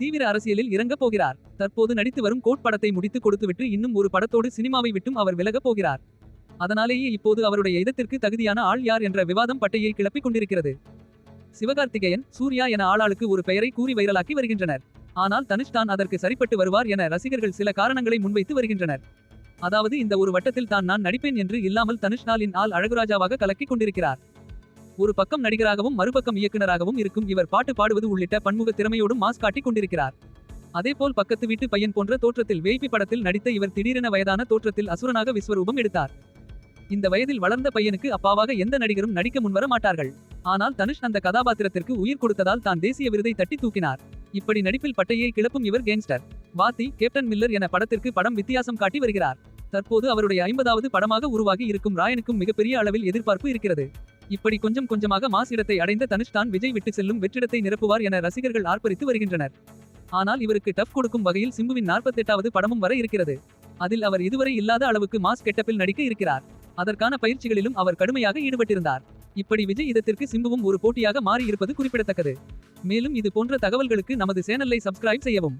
தீவிர அரசியலில் இறங்கப் போகிறார். தற்போது நடித்து வரும் கோட் படத்தை முடித்து கொடுத்துவிட்டு இன்னும் ஒரு படத்தோடு சினிமாவை விட்டும் அவர் விலகப் போகிறார். அதனாலேயே இப்போது அவருடைய இதத்திற்கு தகுதியான ஆள் யார் என்ற விவாதம் பட்டையை கிளப்பிக் கொண்டிருக்கிறது. சிவகார்த்திகேயன் சூர்யா என ஆளாளுக்கு ஒரு பெயரை கூறி வைரலாக்கி வருகின்றனர். ஆனால் தனுஷ் தான் அதற்கு சரிப்பட்டு வருவார் என ரசிகர்கள் சில காரணங்களை முன்வைத்து வருகின்றனர். அதாவது இந்த ஒரு வட்டத்தில் தான் நான் நடிப்பேன் என்று இல்லாமல் தனுஷ்ணாலின் ஆள் அழகுராஜாவாக கலக்கிக் கொண்டிருக்கிறார். ஒரு பக்கம் நடிகராகவும் மறுபக்கம் இயக்குனராகவும் இருக்கும் இவர் பாட்டு பாடுவது உள்ளிட்ட பன்முக திறமையோடும் மாஸ் காட்டிக் கொண்டிருக்கிறார். அதேபோல் பக்கத்து வீட்டு பையன் போன்ற தோற்றத்தில் வேய்பி படத்தில் நடித்த இவர் திடீரென வயதான தோற்றத்தில் அசுரனாக விஸ்வரூபம் எடுத்தார். இந்த வயதில் வளர்ந்த பையனுக்கு அப்பாவாக எந்த நடிகரும் நடிக்க முன்வர மாட்டார்கள். ஆனால் தனுஷ் அந்த கதாபாத்திரத்திற்கு உயிர் கொடுத்ததால் தான் தேசிய விருதை தட்டி தூக்கினார். இப்படி நடிப்பில் பட்டையை கிளப்பும் இவர் கேங்ஸ்டர். வாத்தி கேப்டன் மில்லர் என படத்திற்கு படம் வித்தியாசம் காட்டி வருகிறார். தற்போது அவருடைய ஐம்பதாவது படமாக உருவாகி இருக்கும் ராயனுக்கும் மிகப்பெரிய அளவில் எதிர்பார்ப்பு இருக்கிறது. இப்படி கொஞ்சம் கொஞ்சமாக மாஸ் இடத்தை அடைந்த தனுஷ் தான் விஜய் விட்டு செல்லும் வெற்றிடத்தை நிரப்புவார் என ரசிகர்கள் ஆர்ப்பரித்து வருகின்றனர். ஆனால் இவருக்கு டஃப் கொடுக்கும் வகையில் சிம்புவின் நாற்பத்தெட்டாவது படமும் வர இருக்கிறது. அதில் அவர் இதுவரை இல்லாத அளவுக்கு மாஸ் கெட்டப்பில் நடிக்க இருக்கிறார். அதற்கான பயிற்சிகளிலும் அவர் கடுமையாக ஈடுபட்டிருந்தார். இப்படி விஜய் இதத்திற்கு சிம்புவும் ஒரு போட்டியாக மாறி இருப்பது குறிப்பிடத்தக்கது. மேலும் இது போன்ற தகவல்களுக்கு நமது சேனலை சப்ஸ்கிரைப் செய்யவும்.